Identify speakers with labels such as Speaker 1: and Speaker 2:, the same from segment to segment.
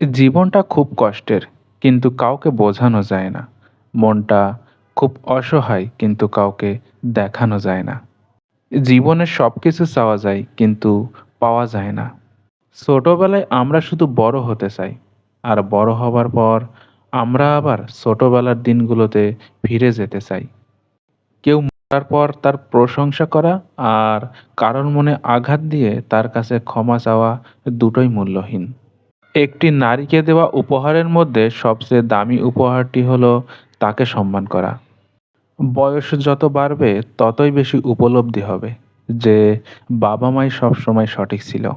Speaker 1: জীবনটা খুব কষ্টের, কিন্তু কাউকে বোঝানো যায় না। মনটা খুব অসহায়, কিন্তু কাউকে দেখানো যায় না। জীবনে সব কিছু চাওয়া যায়, কিন্তু পাওয়া যায় না। ছোটোবেলায় আমরা শুধু বড় হতে চাই, আর বড় হবার পর আমরা আবার ছোটোবেলার দিনগুলোতে ফিরে যেতে চাই। কেউ মরার পর তার প্রশংসা করা আর কারোর মনে আঘাত দিয়ে তার কাছে ক্ষমা চাওয়া দুটোই মূল্যহীন। একটি নারীকে দেওয়া উপহারের মধ্যে সবচেয়ে দামি উপহারটি হলো তাকে সম্মান করা। বয়স যত বাড়বে, ততই বেশি উপলব্ধি হবে, যে বাবা মাই সবসময় সঠিক ছিল।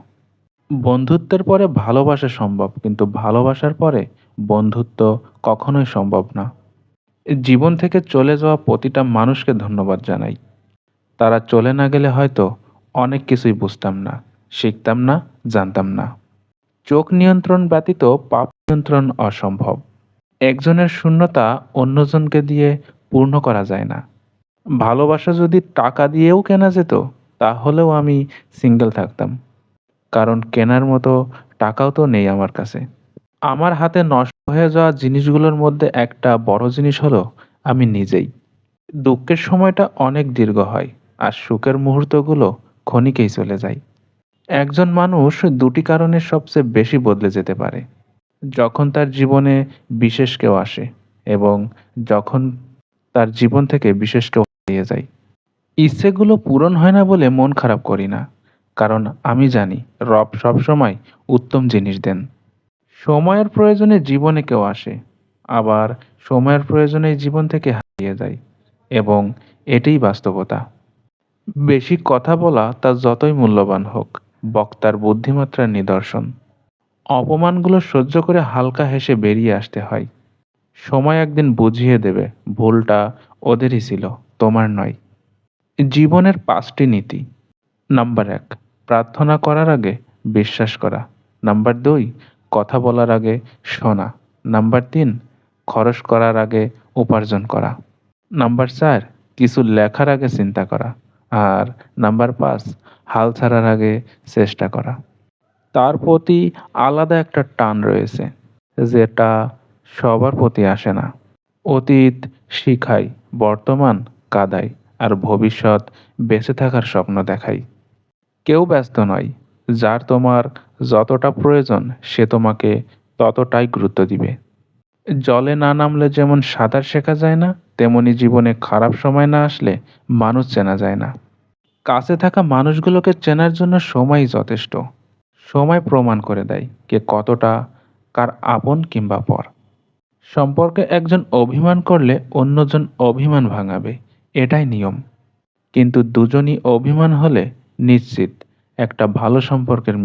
Speaker 1: বন্ধুত্বের পরে ভালোবাসা সম্ভব, কিন্তু ভালোবাসার পরে বন্ধুত্ব কখনোই সম্ভব না। জীবন থেকে চলে যাওয়া প্রতিটা মানুষকে ধন্যবাদ জানাই। তারা চলে না গেলে হয়তো অনেক কিছুই বুঝতাম না, শিখতাম না, জানতাম না। চোখ নিয়ন্ত্রণ ব্যতীত পাপ নিয়ন্ত্রণ অসম্ভব। একজনের শূন্যতা অন্যজনকে দিয়ে পূর্ণ করা যায় না। ভালোবাসা যদি টাকা দিয়েও কেনা যেত, তাহলেও আমি সিঙ্গেল থাকতাম। কারণ কেনার মতো টাকাও তো নেই আমার কাছে। আমার হাতে নষ্ট হয়ে যাওয়া জিনিসগুলোর মধ্যে একটা বড় জিনিস হলো আমি নিজেই। দুঃখের সময়টা অনেক দীর্ঘ হয়, আর সুখের মুহূর্তগুলো ক্ষণিকেই চলে যায়। একজন মানুষ দুটি কারণে সবচেয়ে বেশি বদলে যেতে পারে। যখন তার জীবনে বিশেষ কেউ আসে এবং যখন তার জীবন থেকে বিশেষ কেউ হারিয়ে যায়। ইচ্ছেগুলো পূরণ হয় না বলে মন খারাপ করি না, কারণ আমি জানি রব সবসময় উত্তম জিনিস দেন। সময়ের প্রয়োজনে জীবনে কেউ আসে, আবার সময়ের প্রয়োজনে জীবন থেকে হারিয়ে যায় এবং এটাই বাস্তবতা। বেশি কথা বলা তা যতই মূল্যবান হোক। বক্তার বুদ্ধিমাত্রার নিদর্শন। অপমানগুলো সহ্য করে হালকা হেসে বেরিয়ে আসতে হয়। সময় একদিন বুঝিয়ে দেবে, ভুলটা ওদেরই ছিল, তোমার নয়। জীবনের পাঁচটি নীতি। নাম্বার এক, প্রার্থনা করার আগে বিশ্বাস করা। নাম্বার দুই, কথা বলার আগে শোনা। নাম্বার তিন, খরচ করার আগে উপার্জন করা। নাম্বার চার, কিছু লেখার আগে চিন্তা করা। আর নাম্বার পাঁচ, হাল ছাড়ার আগে চেষ্টা করা। তার প্রতি আলাদা একটা টান রয়েছে, যেটা সবার প্রতি আসে না। অতীত শিখাই, বর্তমান কাদাই, আর ভবিষ্যৎ বেঁচে থাকার স্বপ্ন দেখাই। কেউ ব্যস্ত নয়, যার তোমার যতটা প্রয়োজন, সে তোমাকে ততটাই গুরুত্ব দিবে। জলে না নামলে যেমন সাঁতার শেখা যায় না, তেমনি জীবনে খারাপ সময় না আসলে মানুষ চেনা যায় না। কাছে থাকা মানুষগুলোকে চেনার জন্য সময় যথেষ্ট। সময় প্রমাণ করে দেয় কে কতটা, কার আপন কিংবা পর। সম্পর্কে একজন অভিমান করলে অন্যজন অভিমান ভাঙাবে, এটাই নিয়ম। কিন্তু দুজনই অভিমান হলে নিশ্চিত একটা ভালো সম্পর্কের